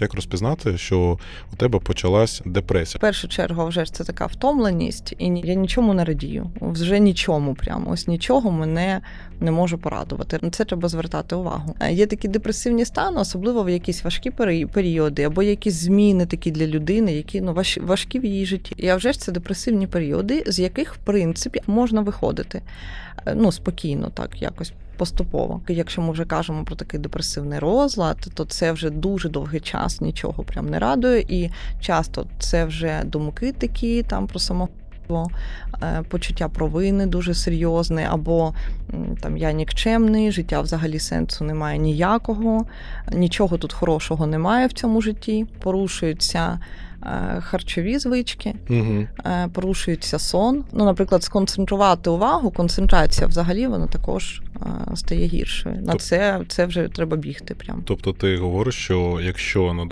Як розпізнати, що у тебе почалась депресія? В першу чергу, вже ж це така втомленість, і я нічому не радію. Вже нічому, прямо ось нічого мене не може порадувати. На це треба звертати увагу. Е, Є такі депресивні стани, особливо в якісь важкі періоди, або якісь зміни такі для людини, які ну важ- важкі в її житті. І вже ж це депресивні періоди, з яких в принципі можна виходити. Е, Ну спокійно, так якось. Поступово, якщо ми вже кажемо про такий депресивний розлад, то це вже дуже довгий час нічого прям не радує, і часто це вже думки такі там про самогубство, е, почуття провини дуже серйозне, або там я нікчемний, життя взагалі сенсу немає ніякого, нічого тут хорошого немає в цьому житті. Порушуються е, харчові звички, Угу. порушується сон. Ну, наприклад, сконцентрувати увагу, концентрація взагалі вона також стає гіршою. На Тоб- це, це вже треба бігти. Прям. Тобто ти говориш, що якщо на